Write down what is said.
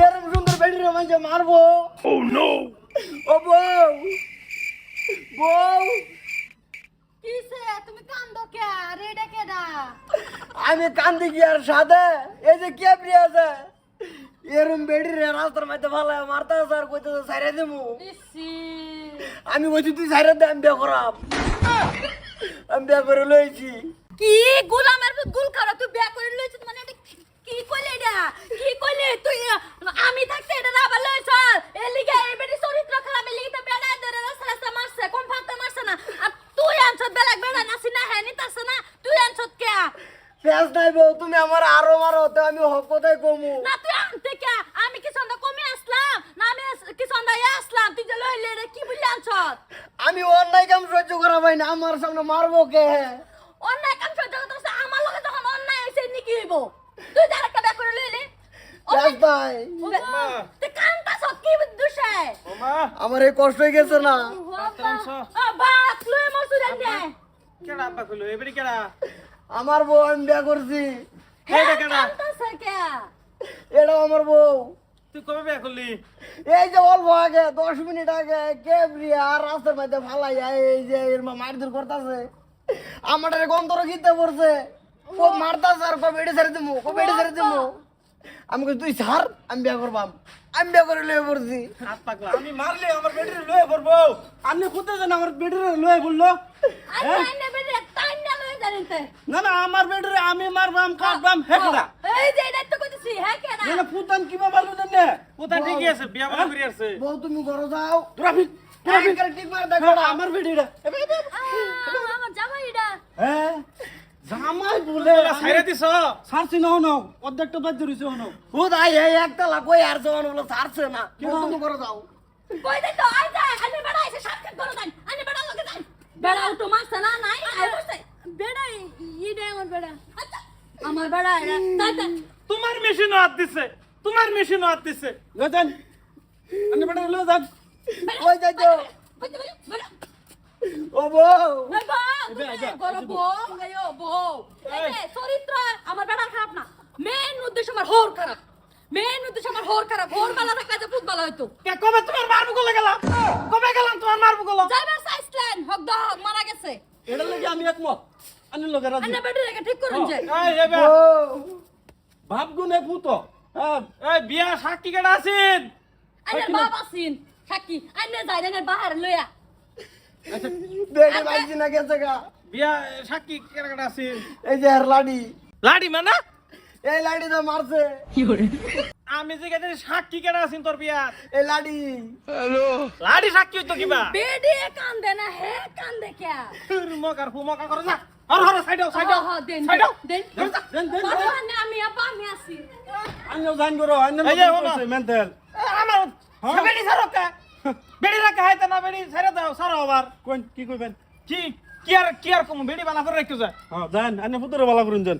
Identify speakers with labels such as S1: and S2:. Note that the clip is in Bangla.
S1: এরম সুন্দর বেডি রে মানে মারবো ও নো ও বউ বউ
S2: কিসে তুমি কান্দো কে রে এটা কেডা
S1: আমি কান্দি কি আর সাদে এই যে কে প্রিয় আছে এরম বেডি রে রাস্তার মধ্যে ভালো মারতে আছে আর কইতে সাইরে দেবো
S2: ইসি
S1: আমি বলছি তুই সাইরে দে আমি বিয়ে করাম আমি বিয়ে করে লইছি
S2: কি গোলামের পুত গুল করা তুই বিয়া করে লইছিস মানে এটা কি- কি কইলে এটা কি কইলে তুই আমি থাকতে এটা না ভালো হইছ এ লিগে এই বেটি চরিত্র খারাপ এ লিগে তো বেড়া ধরে রাস্তা রাস্তা মারছে কোন ফাতে মারছে না আর তুই আনছত বেলাক বেড়া নাসি না হ্যাঁ নিতাছে না তুই আনছত কে
S1: ফেস নাই বউ তুমি আমার আরও মারো তো আমি কোথায় কমু।
S2: না তুই আনতে কে? আমি কি সন্ধ্যা কমে আসলাম? না আমি কি সন্ধ্যা আসলাম? তুই যে লইলে রে কি বললি আনছত
S1: আমি অন্যায় কাম সহ্য করা পাই না আমার সামনে মারবো কে?
S2: অন্যায় কাম সহ্য করতে আমার লগে যখন অন্যায় হইছে নি কি হইব? তুই যার একটা বিয়া করে লইলে? তুই কানটা সব কি দুষে
S1: আমার এই কষ্ট হয়ে গেছে না।
S2: বাপ লুই মসুর দে
S3: কেডা আব্বা কইলো? এবারে কেডা?
S1: আমার বউ আমি বিয়ে করছি।
S2: কে?
S1: এটাও আমার বউ।
S3: তুই কবে বিয়া করলি?
S1: এই যে অল্প আগে দশ মিনিট আগে কে আর রাস্তার মধ্যে ফালাই এই যে এর মা মারধর করতেছে। আমার গন্ধর গিতে পড়ছে। ও মারতাছে আর কবে এড়ে ছেড়ে দিমু? কবে এড়ে ছেড়ে দিমু? আমি কই তুই ছাড় আমি বিয়ে করবাম। আমি বিয়ে করে লয়ে পড়ছি।
S3: হাত পাকলা আমি মারলে আমার বেটির লয়ে পড়ব। আপনি খুঁজতে যান আমার বেটির লয়ে পড়ল?
S2: টাইম না
S3: না না আমার বেটির আমি মারবাম কাটবাম হেকড়া
S2: এই যে এটা তো কইতেছি হ্যাঁ
S3: না পুতান কিবা দেন না পুতান ঠিকই আছে বিয়া করে আছে
S1: বউ তুমি ঘরে যাও
S3: ট্রাফিক
S1: ট্রাফিক করে ঠিক মার দেখো
S3: আমার বেটিটা
S2: আমার জামাই এটা
S3: হ্যাঁ জামাই বলে ছাইরে দিছ ছাড়ছি না হনো অর্ধেকটা বাদ ধরিছে
S1: এই একটা আর জওয়ান বলে ছাড়ছে না বউ তুমি ঘরে যাও
S2: কই দে তো আই যায় আইনে বেড়া এসে সাক্ষাৎ করো দেন আইনে বেড়া লগে যান বেড়া উঠো মারছে না নাই আই বসে বেড়া ইডে আমার বেড়া। আচ্ছা আমার বেড়া এটা তাই তাই
S3: তোমার মেশিনও হাত দিছে তোমার মেশিনও হাত দিছে।
S1: ওই যাই তো ও বউ।
S2: চরিত্র আমার বেড়া খারাপ না। মেন উদ্দেশ্য আমার হোর খারাপ। মেন উদ্দেশ্য আমার হোর খারাপ। হোর বালা থাকলে যে ভূত বালা হইতো
S3: কবে তোমার মারবো গলে গেলাম? কবে গেলাম তোমার মারবো গলো
S2: যাইবার চাইছিলেন হক মারা গেছে।
S3: এটা লাগে আমি একমত। আমি লগে রাজি।
S2: বেটি রেখে ঠিক করুন যে।
S3: এই এবে বাপ গুনে পুতো এই বিয়া সাক্ষী কেডা আছেন?
S2: আইনের বাপ আছিন। সাক্ষী। আইনে যাই রে বাহার লইয়া।
S1: বেড়ে বাইছি না গেছে গা।
S3: বিয়া সাক্ষী কেডা কেডা আছেন?
S1: এই যে আর লাডি।
S3: লাডি মানে?
S1: এই লাডিটা মারছে।
S3: আমি যে গেছে সাক্ষী কেডা আছেন তোর বিয়া?
S1: এই লাডি।
S3: লাডি সাক্ষী হইতো কিবা?
S2: বেডি কান্দে না হে কান্দে কে
S3: মকার ফুমকা করে যা হর হর সাইড আও সাইড আও
S2: হ দেন
S3: সাইড আও
S2: দেন
S3: দেন। দেন দেন
S2: পারবানে আমি আপা আমি আসি
S3: আন্য জান গরো যে হলো মেন্টাল। আমার বেড়ি সারো কা বেড়ি রাখা হাইতা না বেড়ি সারা দাও সারো আবার। কোন কি কইবেন? কি কি আর কি আর কম? বেড়ি বানা করে রাখতে যা। হ্যাঁ জান আন্য ফুতরে বালা করুন জান